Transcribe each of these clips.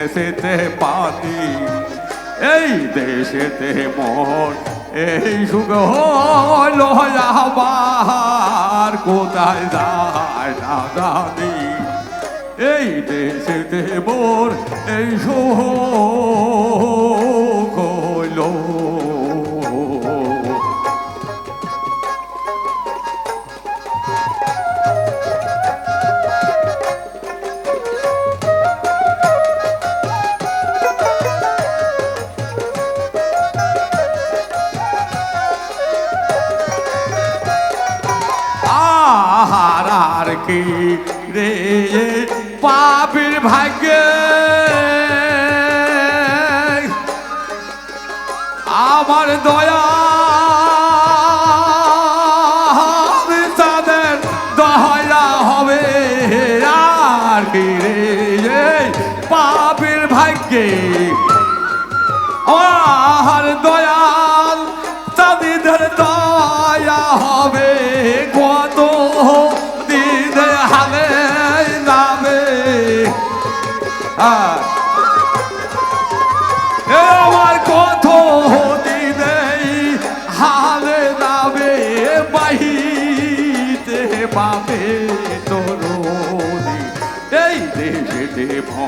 দেশেতে পাতি, এই দেশেতে মন, এই সুখ হল আবার কোথায় যায় না দাদি এই দেশেতে মোর এই সুখ হলো কি রে? পাপের ভাগ্যে আমার দয়া তাদের দয়া হবে। আর কি রে? পাপের ভাগ্যে আমার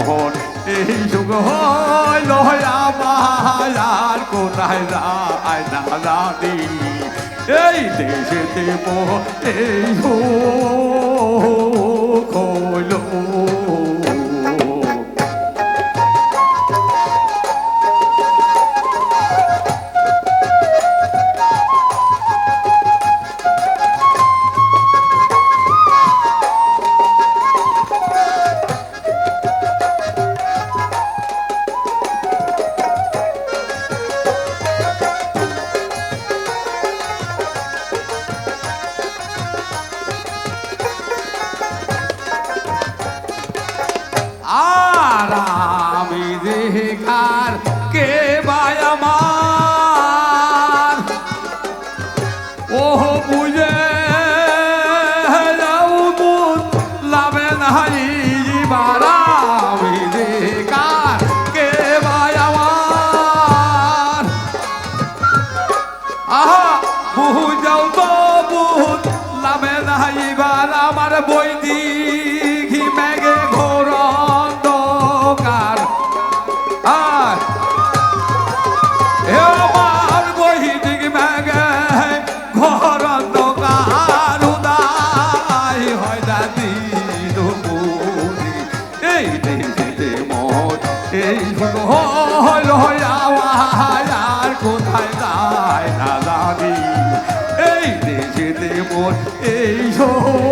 ভন এই যুগ হয় আমার আর কোথায় রায় দাদা এই দেশেতে মোহন এই যুগ নাই বার আমার বই দিঘি মেঘে ঘোর অন্ধকার। আমার বই দিঘি মেঘে ঘোর অন্ধকার। উদাই হয় দাদি এই মন এই হল আর কোথায় যায় না জানি। এই দেশেতে মন এই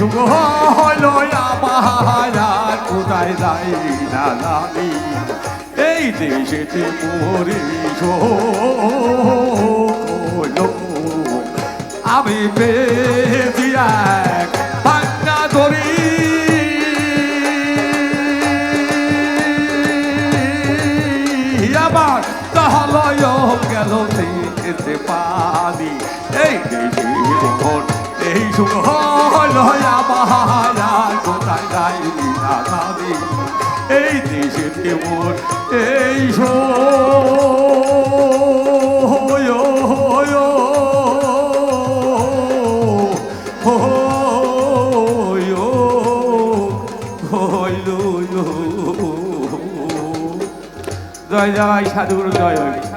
সুখ হল আমার কোথায় যাই না জানি। এই দেশেতে মরে হলো আমি পেয়েছি এক ভাঙ্গা দড়ি। আমার তাহলয় গেল দেখতে পারি। এই দেশি এই সুখ আমার, আর কোথায় যাই না জানি এই দেশেতে মোর, এই জয় জয়, সাধুগুরু জয়।